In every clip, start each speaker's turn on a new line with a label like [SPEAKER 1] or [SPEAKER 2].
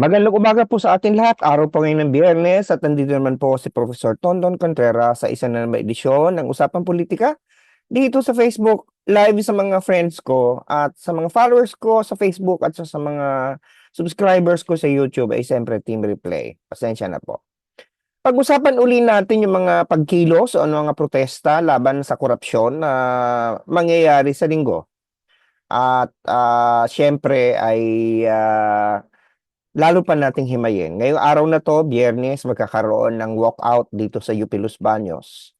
[SPEAKER 1] Magandang umaga po sa ating lahat. Araw po ngayon ng Biyernes at nandito naman po si Professor Tondon Contreras sa isa na naman edisyon ng Usapang Politika dito sa Facebook, live sa mga friends ko at sa mga followers ko sa Facebook at sa, sa mga subscribers ko sa YouTube ay siyempre Team Replay. Pasensya na po. Pag-usapan uli natin yung mga pagkilos o ano mga protesta laban sa korupsyon na mangyayari sa linggo. At ah, siyempre ay ah, lalo pa nating himayin. Ngayong araw na to, biyernes, magkakaroon ng walkout dito sa UP Los Baños.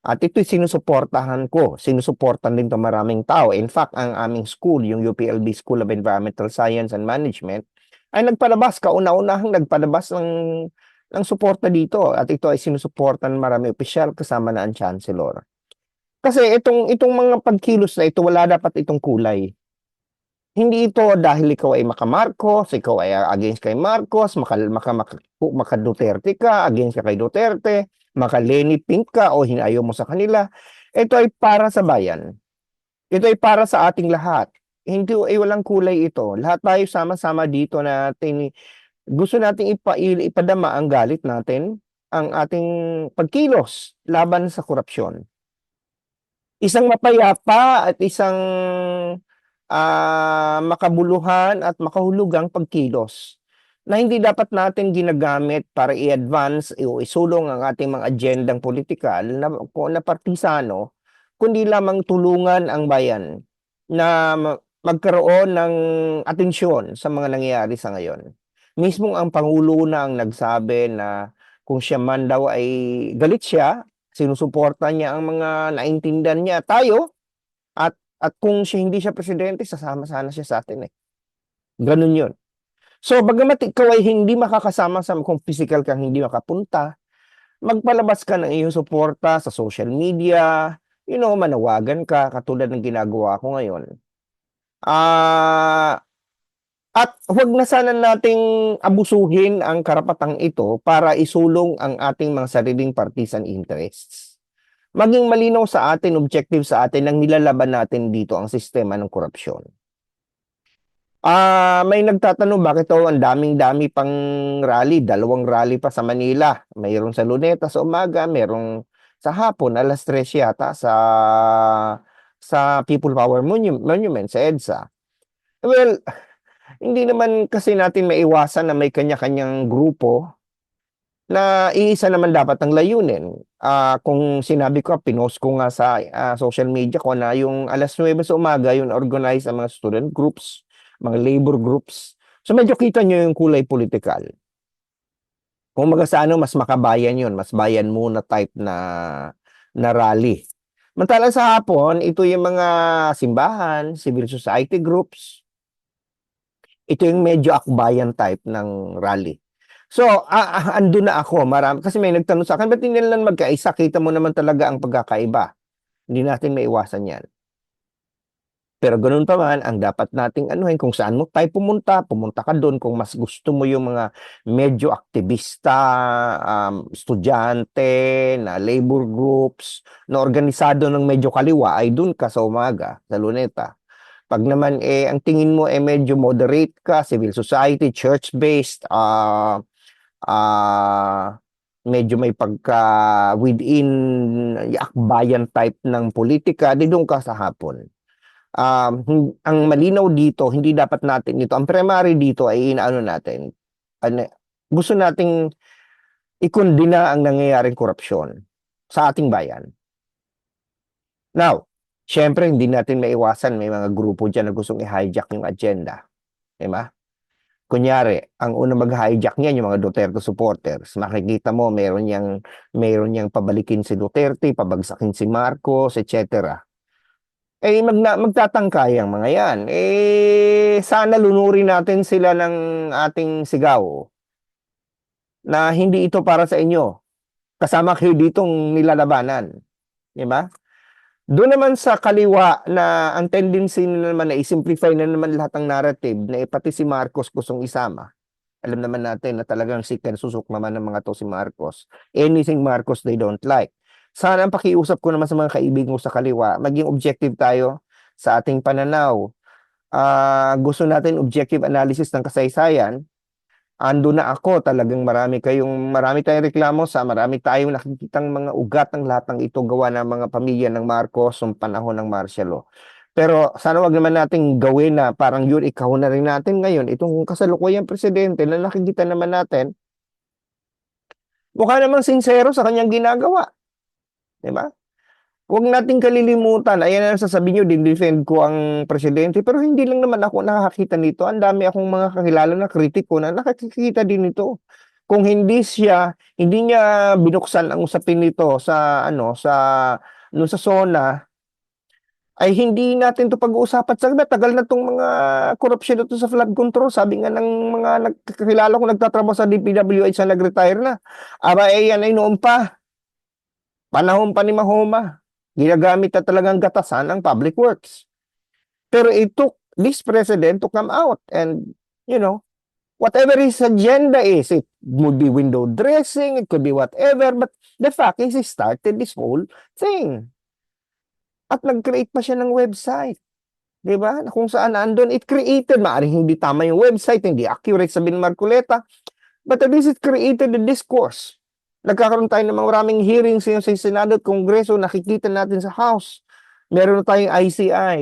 [SPEAKER 1] At ito'y sinusuportahan ko. Sinusuportan din to maraming tao. In fact, ang aming school, yung UPLB School of Environmental Science and Management, ay nagpalabas, kauna-unahang nagpalabas ng, ng suporta dito. At ito ay sinusuportan ng maraming opisyal kasama na ang chancellor. Kasi itong, itong mga pagkilos na ito, wala dapat itong kulay. Hindi ito dahil ikaw ay maka-Marcos, ikaw ay against kay Marcos, maka, maka, maka, maka Duterte ka, against ka kay Duterte, maka Lenny Pink ka o hinayaw mo sa kanila. Ito ay para sa bayan. Ito ay para sa ating lahat. Hindi ay walang kulay ito. Lahat tayo sama-sama dito natin gusto nating ipa, ipadama ang galit natin, ang ating pagkilos laban sa korupsyon. Isang mapayapa at isang ah, makabuluhan at makahulugang pagkilos na hindi dapat natin ginagamit para i-advance o isulong ang ating mga agendang politikal na, na partisano, kundi lamang tulungan ang bayan na ma- magkaroon ng atensyon sa mga nangyayari sa ngayon. Mismong ang Pangulo na ang nagsabi na kung siya man daw ay galit siya, sinusuporta niya ang mga naintindihan niya, tayo, at kung siya hindi siya presidente, sasama sana siya sa atin eh. Ganun yun. So, bagamat ikaw ay hindi makakasama sa kung physical kang hindi makapunta, magpalabas ka ng iyong suporta sa social media, you know, manawagan ka, katulad ng ginagawa ko ngayon. Ah, at huwag na sana nating abusuhin ang karapatang ito para isulong ang ating mga sariling partisan interests maging malinaw sa atin, objective sa atin, ang nilalaban natin dito ang sistema ng korupsyon. Ah, may nagtatanong bakit daw ang daming-dami pang rally, dalawang rally pa sa Manila. Mayroon sa Luneta sa umaga, mayroong sa hapon alas 3 yata sa sa People Power Monu- Monument sa EDSA. Well, hindi naman kasi natin maiwasan na may kanya-kanyang grupo na iisa naman dapat ang layunin. Ah, kung sinabi ko, pinost ko nga sa ah, social media ko na yung alas 9 sa umaga, yung organize ang mga student groups, mga labor groups. So medyo kita nyo yung kulay politikal. Kung maga sa ano, mas makabayan yun, mas bayan muna type na, na rally. Mantala sa hapon, ito yung mga simbahan, civil society groups. Ito yung medyo akbayan type ng rally. So, ah, ando na ako, marami, kasi may nagtanong sa akin, ba't hindi nila magkaisa? Kita mo naman talaga ang pagkakaiba. Hindi natin maiwasan yan. Pero ganun pa man, ang dapat nating anuhin, kung saan mo tayo pumunta, pumunta ka doon. Kung mas gusto mo yung mga medyo aktivista, um, estudyante, na labor groups, na organisado ng medyo kaliwa, ay doon ka sa umaga, sa luneta. Pag naman eh, ang tingin mo eh medyo moderate ka, civil society, church-based, ah, ah medyo may pagka within akbayan type ng politika, di doon ka sa hapon. Um, ang malinaw dito, hindi dapat natin dito, ang primary dito ay inaano natin, ano, gusto nating ikondina ang nangyayaring korupsyon sa ating bayan. Now, syempre hindi natin maiwasan, may mga grupo dyan na gustong i-hijack yung agenda. Di ba? Kunyari, ang unang mag-hijack niyan yung mga Duterte supporters. Makikita mo meron yang meron yang pabalikin si Duterte, pabagsakin si Marcos, etc. Eh mag magtatangkay ang mga 'yan. Eh sana lunurin natin sila ng ating sigaw na hindi ito para sa inyo. Kasama kayo ditong nilalabanan. Di ba? Doon naman sa kaliwa na ang tendency na naman na i-simplify na naman lahat ng narrative na eh, pati si Marcos gustong isama. Alam naman natin na talagang sikan susok naman ng mga to si Marcos. Anything Marcos they don't like. Sana ang pakiusap ko naman sa mga kaibigan ko sa kaliwa, maging objective tayo sa ating pananaw. Ah, gusto natin objective analysis ng kasaysayan ando na ako, talagang marami kayong, marami tayong reklamo sa, marami tayong nakikitang mga ugat ng lahat ng ito gawa ng mga pamilya ng Marcos noong panahon ng martial law. Pero sana wag naman nating gawin na parang yun ikaw na rin natin ngayon. Itong kasalukuyang presidente na nakikita naman natin, mukha namang sincero sa kanyang ginagawa. Di ba? Huwag nating kalilimutan. Ayan ang sasabihin nyo, din-defend ko ang presidente. Pero hindi lang naman ako nakakakita nito. Ang dami akong mga kakilala na kritiko na nakakikita din ito. Kung hindi siya, hindi niya binuksan ang usapin nito sa ano sa no sa SONA ay hindi natin to pag-uusapan sa tagal na tong mga korupsyon ito sa flood control. Sabi nga ng mga nagkakilala ko nagtatrabaho sa DPWH sa nag-retire na. Aba eh yan ay noon pa. Panahon pa ni Mahoma. Ginagamit na talagang gatasan ng public works. Pero it took this president to come out and, you know, whatever his agenda is, it would be window dressing, it could be whatever, but the fact is he started this whole thing. At nag-create pa siya ng website. Di ba? Kung saan andun, it created, maaaring hindi tama yung website, hindi accurate sabi ni Marcoleta, but at least it created the discourse. Nagkakaroon tayo ng maraming hearings sa Senado at Kongreso, nakikita natin sa House. Meron na tayong ICI.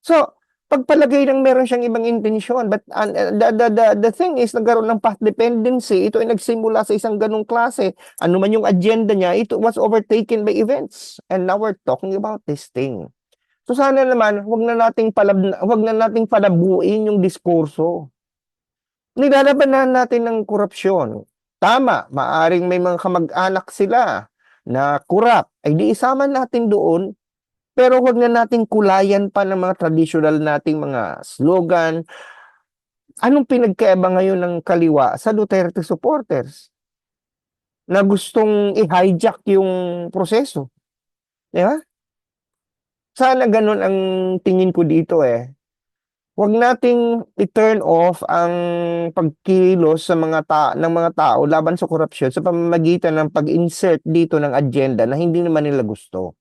[SPEAKER 1] So, pagpalagay ng meron siyang ibang intensyon, but uh, the, the, the, the thing is, nagkaroon ng path dependency. Ito ay nagsimula sa isang ganong klase. Ano man yung agenda niya, it was overtaken by events. And now we're talking about this thing. So sana naman, wag na nating palab wag na nating palabuin yung diskurso. Nilalabanan natin ng korupsyon. Tama, maaring may mga kamag-anak sila na kurap. Ay di isama natin doon, pero huwag na nating kulayan pa ng mga traditional nating mga slogan. Anong pinagkaiba ngayon ng kaliwa sa Duterte supporters? Na gustong i-hijack yung proseso. Di ba? Sana ganun ang tingin ko dito eh wag nating i-turn off ang pagkilos sa mga ta ng mga tao laban sa korupsyon sa pamamagitan ng pag-insert dito ng agenda na hindi naman nila gusto.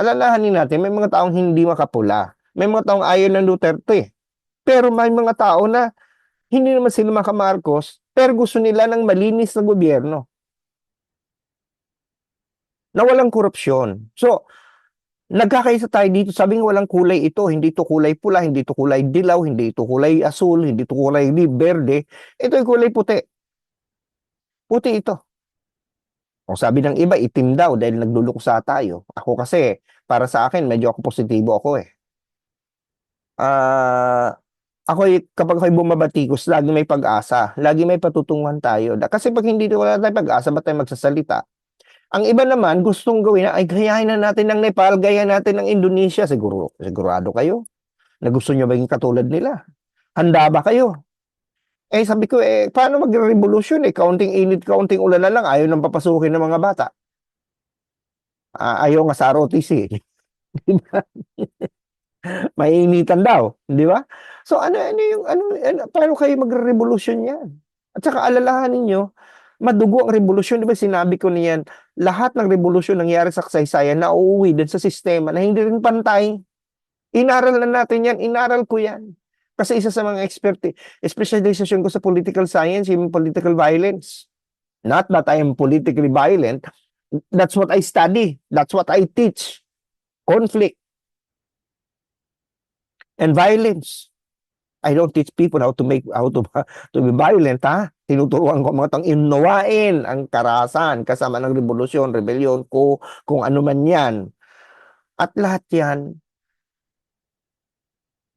[SPEAKER 1] Alalahanin natin, may mga taong hindi makapula. May mga taong ayaw ng Duterte. Pero may mga tao na hindi naman sila maka Marcos, pero gusto nila ng malinis na gobyerno. Na walang korupsyon. So, Nagkakaisa tayo dito, sabing walang kulay ito, hindi to kulay pula, hindi to kulay dilaw, hindi ito kulay asul, hindi to kulay berde. Ito ay kulay puti. Puti ito. O sabi ng iba, itim daw dahil nagluluksa tayo. Ako kasi, para sa akin, medyo ako positibo ako eh. Ah, uh, ako kapag ako'y bumabatikos, lagi may pag-asa. Lagi may patutunguhan tayo. Kasi pag hindi wala tayong pag-asa, ba't tayo magsasalita? Ang iba naman, gustong gawin na, ay gayahin na natin ng Nepal, gayahin natin ng Indonesia. Siguro, sigurado kayo na gusto nyo maging katulad nila. Handa ba kayo? Eh, sabi ko, eh, paano mag-revolution eh? Kaunting init, kaunting ulan na lang, ayaw nang papasukin ng mga bata. Ah, ayaw nga sa ROTC. diba? Mainitan daw, di ba? So, ano, ano yung, ano, ano paano kayo magre-revolution yan? At saka alalahanin nyo, madugo ang revolusyon. Di ba sinabi ko niyan, lahat ng revolusyon nangyari sa kasaysayan na uuwi din sa sistema na hindi rin pantay. Inaral na natin yan, inaral ko yan. Kasi isa sa mga expert, specialization ko sa political science, yung political violence. Not that I am politically violent. That's what I study. That's what I teach. Conflict. And violence. I don't teach people how to make how to to be violent ha. Tinuturuan ko mga tang inuwain ang karahasan kasama ng revolusyon, rebellion ko kung ano man 'yan. At lahat 'yan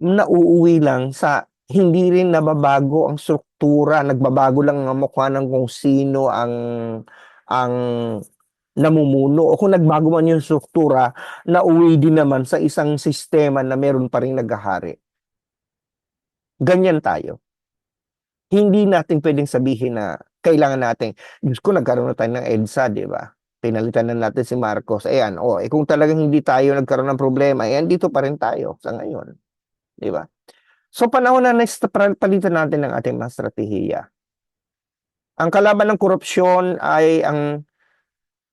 [SPEAKER 1] nauuwi lang sa hindi rin nababago ang struktura, nagbabago lang ang mukha ng kung sino ang ang namumuno o kung nagbago man yung struktura, nauwi din naman sa isang sistema na meron pa ring naghahari. Ganyan tayo. Hindi natin pwedeng sabihin na kailangan natin, Diyos ko, nagkaroon na tayo ng EDSA, di ba? Pinalitan na natin si Marcos. Ayan, oh, eh, kung talagang hindi tayo nagkaroon ng problema, ayan, dito pa rin tayo sa ngayon. Di ba? So, panahon na next, palitan natin ng ating mga strategiya. Ang kalaban ng korupsyon ay ang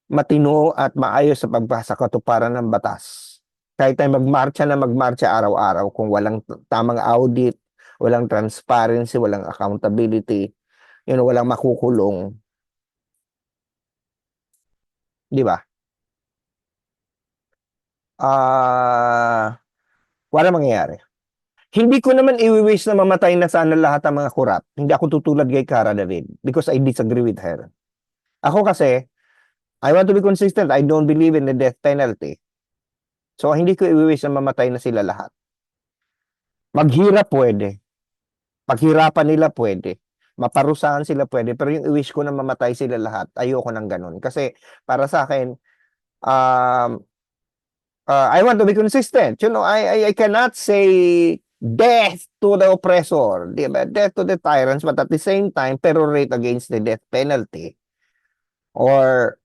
[SPEAKER 1] matino at maayos sa pagbasa katuparan ng batas. Kahit tayo magmarcha na magmarcha araw-araw kung walang tamang audit, walang transparency, walang accountability, Yun, walang makukulong. Di ba? Ah, wala mangyayari. Hindi ko naman i-wish na mamatay na sana lahat ng mga kurap. Hindi ako tutulad kay Cara David because I disagree with her. Ako kasi, I want to be consistent. I don't believe in the death penalty. So, hindi ko i-wish na mamatay na sila lahat. Maghirap pwede. Paghirapan nila pwede. Maparusahan sila pwede. Pero yung i-wish ko na mamatay sila lahat, ayoko nang ganun. Kasi para sa akin, um, uh, I want to be consistent. You know, I, I, I cannot say death to the oppressor, di ba? death to the tyrants, but at the same time, perorate against the death penalty. Or,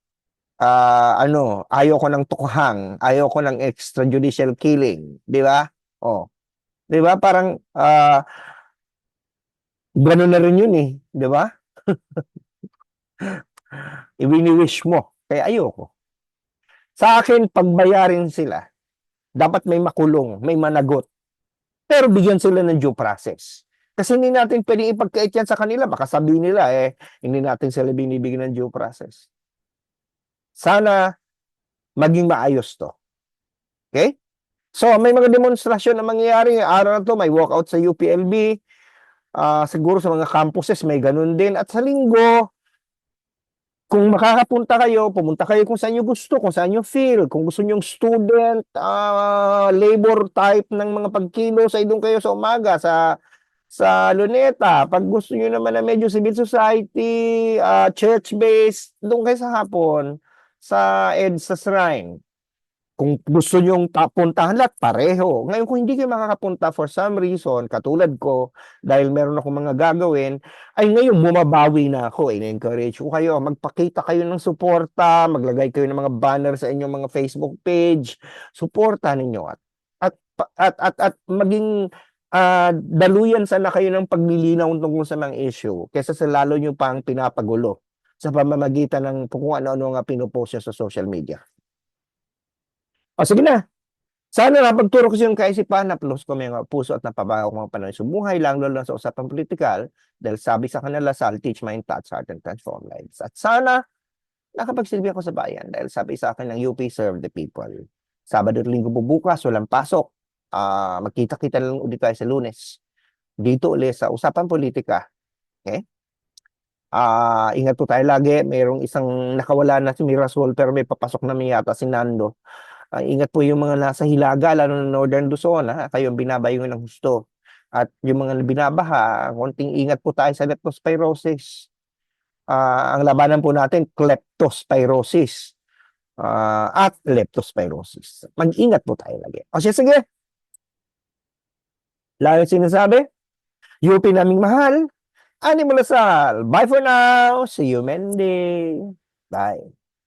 [SPEAKER 1] uh, ano, ayoko ng tukhang, ayoko ng extrajudicial killing, di ba? Oh. Di ba? Parang, uh, gano'n na rin yun eh, di ba? Iwini-wish mo, kaya ayoko. Sa akin, pagbayarin sila, dapat may makulong, may managot. Pero bigyan sila ng due process. Kasi hindi natin pwedeng ipagkait yan sa kanila. Baka sabihin nila, eh, hindi natin sila binibigyan ng due process. Sana maging maayos to. Okay? So, may mga demonstrasyon na mangyayari. Araw na to, may walkout sa UPLB. Ah, siguro sa mga campuses, may ganun din. At sa linggo, kung makakapunta kayo, pumunta kayo kung saan nyo gusto, kung saan nyo feel. Kung gusto nyo student, ah, labor type ng mga pagkilos, ay doon kayo sa umaga, sa sa Luneta. Pag gusto nyo naman na medyo civil society, ah, church-based, doon kayo sa hapon, sa EDSA Shrine. Kung gusto nyong puntahan lahat, pareho. Ngayon, kung hindi kayo makakapunta for some reason, katulad ko, dahil meron akong mga gagawin, ay ngayon bumabawi na ako. In-encourage ko kayo, magpakita kayo ng suporta, maglagay kayo ng mga banner sa inyong mga Facebook page. Suporta ninyo at at at at, at maging ah, daluyan sana kayo ng paglilinaw tungkol sa mga issue kaysa sa lalo nyo pang pinapagulo sa pamamagitan ng kung ano-ano nga pinupost nyo sa social media. O sige na. Sana napagturo ko sa iyong kaisipan, naplos ko mga puso at napabago ko mga panahon sa buhay, lang lalo lang sa usapang politikal, dahil sabi sa kanila, I'll teach mind, touch, heart, and transform lives. At sana, nakapagsilbi ako sa bayan, dahil sabi sa akin ng UP, serve the people. Sabado at linggo po bukas, walang pasok. Ah, magkita-kita lang ulit tayo sa lunes. Dito ulit sa usapang politika. Okay? Ah, ingat po tayo lagi. Mayroong isang nakawala na si Mirasol pero may papasok na may yata si Nando. Ah, ingat po yung mga nasa Hilaga, lalo na Northern Luzon, ha? kayo ang binabayo ng gusto. At yung mga binabaha, konting ingat po tayo sa leptospirosis. Ah, ang labanan po natin, kleptospirosis. Ah, at leptospirosis. Mag-ingat po tayo lagi. O siya, sige. Layo sinasabi. UP naming mahal. Ani mo Lasal. Bye for now. See you Monday. Bye.